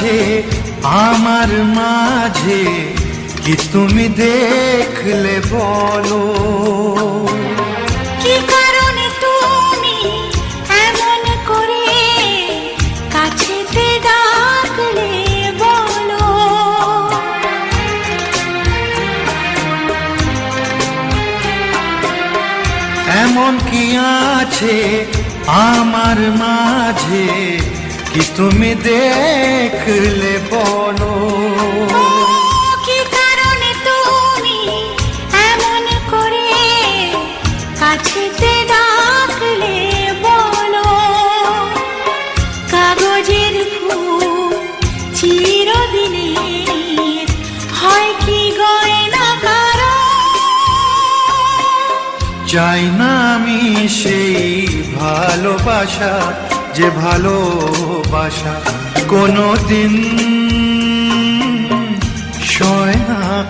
আছে আমার মাঝে কি তুমি দেখলে বলো? কি কারণে তুমি এমন করে কাছেতে ডাকলে বলো? এমন কি আছে আমার মাঝে কি তুমি দেখলে বলো কি কারণে তুমি এমন করে কাছেতে ডাকলে বলো? কাগজের ফুল চিরদিনের হয় কি গয়না কারও? চাই না আমি সেই ভালোবাসা যে ভালোবাসা কোনো দিন সয় না।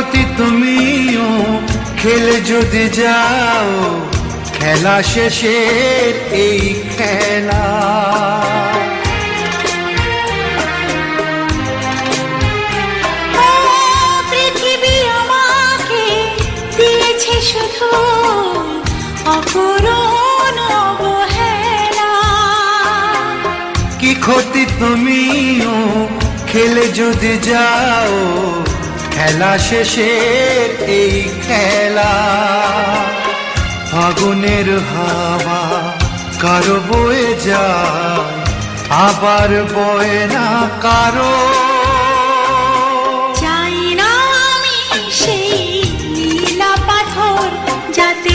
ক্ষতি তুমিও খেলে যদি যাও খেলা শেষে এই খেলা ও পৃথিবী আমাকে দিয়েছে শুধু অপরূণ অবহেলা। কি ক্ষতি তুমিও খেলে যদি যাও খেলা শেষে এই খেলা ফাগুনের হাওয়া কারও বয়ে যায়, আবার বয়ে না কারও। চাই না সেই নীলা পাথর যাতে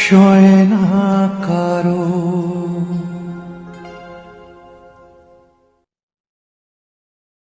সয় না কারো